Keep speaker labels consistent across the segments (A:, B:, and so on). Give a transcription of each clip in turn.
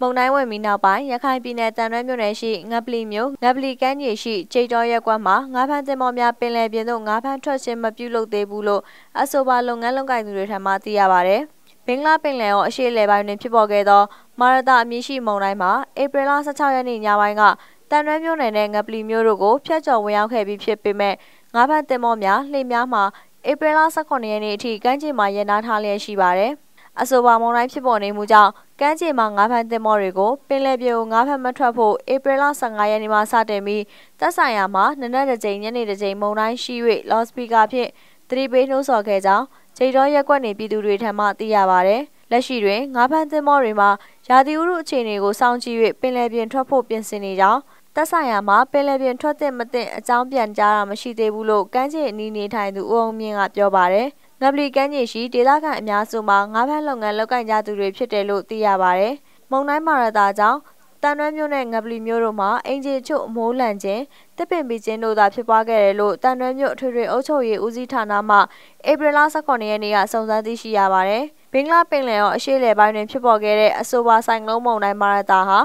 A: မုံတိုင်းဝင်ပြီးနောက်ပိုင်းရခိုင်ပြည်နယ်တန်ရွဲမြို့နယ်ရှိငပလီမြို့ငပလီကမ်းခြေရှိကြေတော်ရက်ကွက်မှာငါးဖမ်းသင်္ဘောများပင်လယ်ပြင်သို့ငါးဖမ်းထွက်ခြင်းမပြုလုပ်သေးဘူးလို့အဆိုပါလုပ်ငန်းလုပ်ကိုင်သူတွေထံမှသိရပါတယ်။ဘင်္ဂလားပင်လယ်ော်အရှေ့အလယ်ပိုင်းတွင်ဖြစ်ပေါ်ခဲ့သောမာရတာအမည်ရှိမုံတိုင်းမှာဧပြီလ16ရက်နေ့ညပိုင်းကတန်ရွဲမြို့နယ်နဲ့ငပလီမြို့တို့ကိုဖျက်ချော်ဝင်ရောက်ခဲ့ပြီးဖြစ်ပေမဲ့ငါးဖမ်းသင်္ဘောများလှေများမှာဧပြီလ18ရက်နေ့အထိကမ်းခြေမှာရန်နာထားလျက်ရှိပါတယ်။ အဆိုပါမုန်တိုင်းဖြစ်ပေါ်နေမှုကြောင့်ကမ်းခြေမှာငါးဖမ်းသင်္ဘောတွေကိုပင်လယ်ပြင်ကိုငါးဖမ်းမထွက်ဖို့ဧပြီလ15ရက်နေ့မှစတင်ပြီးသက်ဆိုင်ရာမှာနနက်တစ်ကြိမ်ညနေတစ်ကြိမ်မုန်တိုင်းရှိ၍လော့စပီကာဖြင့်သတိပေးနှိုးဆော်ခဲ့ကြောင်းဂျိတ်တော်ရက်ကွက်နေပြည်သူတွေထံမှသိရပါဗျ။လက်ရှိတွင်ငါးဖမ်းသင်္ဘောတွေမှာရာသီဥတုအခြေအနေကိုစောင့်ကြည့်၍ပင်လယ်ပြင်ထွက်ဖို့ပြင်ဆင်နေကြောင်းသက်ဆိုင်ရာမှာပင်လယ်ပြင်ထွက်တဲ့မတဲ့အကြောင်းပြန်ကြားတာမရှိသေးဘူးလို့ကမ်းခြေအနီးနေထိုင်သူဦးအောင်မြင့်ကပြောပါတယ်။ ငပလီကမ်းခြေရှိဒေသခံအများစုမှာငါးဖမ်းလုပ်ငန်းလုပ်ကိုင်ကြသူတွေဖြစ်တယ်လို့သိရပါတယ်။မုံတိုင်းမာရတာကြောင့်တန်ရွဲမြို့နဲ့ငပလီမြို့တို့မှာအင်ဂျီချို့အမိုးလန့်ခြင်းတစ်ပင်ပြီးခြင်းတို့သာဖြစ်ပွားခဲ့တယ်လို့တန်ရွဲမြို့အထွေထွေအုပ်ချုပ်ရေးဦးစီးဌာနမှဧပြီလ18ရက်နေ့ကစုံစမ်းသိရှိရပါတယ်။ဘင်္ဂလားပင်လယ်ော်အရှေ့လယ်ပိုင်းတွင်ဖြစ်ပေါ်ခဲ့တဲ့အဆိုပါဆိုင်ကလုန်းမုန်တိုင်းမာရတာဟာ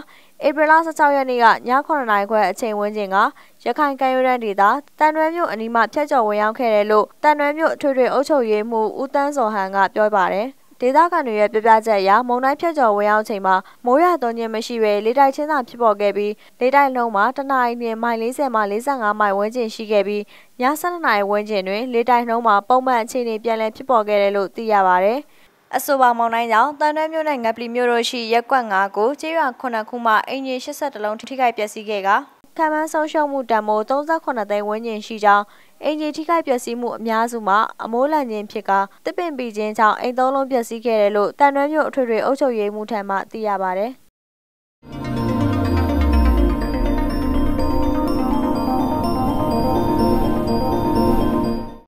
A: ဧပြီလ16ရက်နေ့ကည9နာရီခွဲအချိန်ဝန်းကျင်ကရခိုင်ကမ်းရိုးတန်းဒေသတန်ရွဲမြို့အနီးမှဖျက်ချော်ဝင်ရောက်ခဲ့တယ်လို့တန်ရွဲမြို့အထွေထွေအုပ်ချုပ်ရေးမှူးဦးတန်းစောဟန်ကပြောပါတယ်ဒေသခံတွေရဲ့ပြပြချက်အရမုံတိုင်းဖြတ်ကျော်ဝင်ရောက်ချိန်မှာမိုးရသွန်းခြင်းမရှိဘဲလေတိုက်ချင်းသာဖြစ်ပေါ်ခဲ့ပြီးလေတိုက်လုံးမှာတနအီနဲ့မိုင်40မှ45မိုင်ဝန်းကျင်ရှိခဲ့ပြီးည7နာရီဝန်းကျင်တွင်လေတိုက်နှုန်းမှာပုံမှန်အခြေအနေပြန်လည်ဖြစ်ပေါ်ခဲ့တယ်လို့သိရပါတယ်။ အဆိုပါမောင်တိုင်းကြောင့်တန်တွဲမြို့နယ်ငပလီမြို့တို့ရှိရက်ကွက်၅ကိုကျေးရွာ9ခုမှအင်ဂျင်82လုံးထိခိုက်ပျက်စီးခဲ့ကခံမှန်းဆုံးရှုံးမှုတန်မိုး38သိန်းဝန်းကျင်ရှိကြောင်းအင်ဂျင်ထိခိုက်ပျက်စီးမှုအများစုမှာအမိုးလန့်ခြင်းဖြစ်ကတစ်ပင်ပီခြင်းကြောင့်အိမ်သုံးလုံးပျက်စီးခဲ့တယ်လို့တန်တွဲမြို့အထွေထွေအုပ်ချုပ်ရေးမှူးထံမှသိရပါဗျ။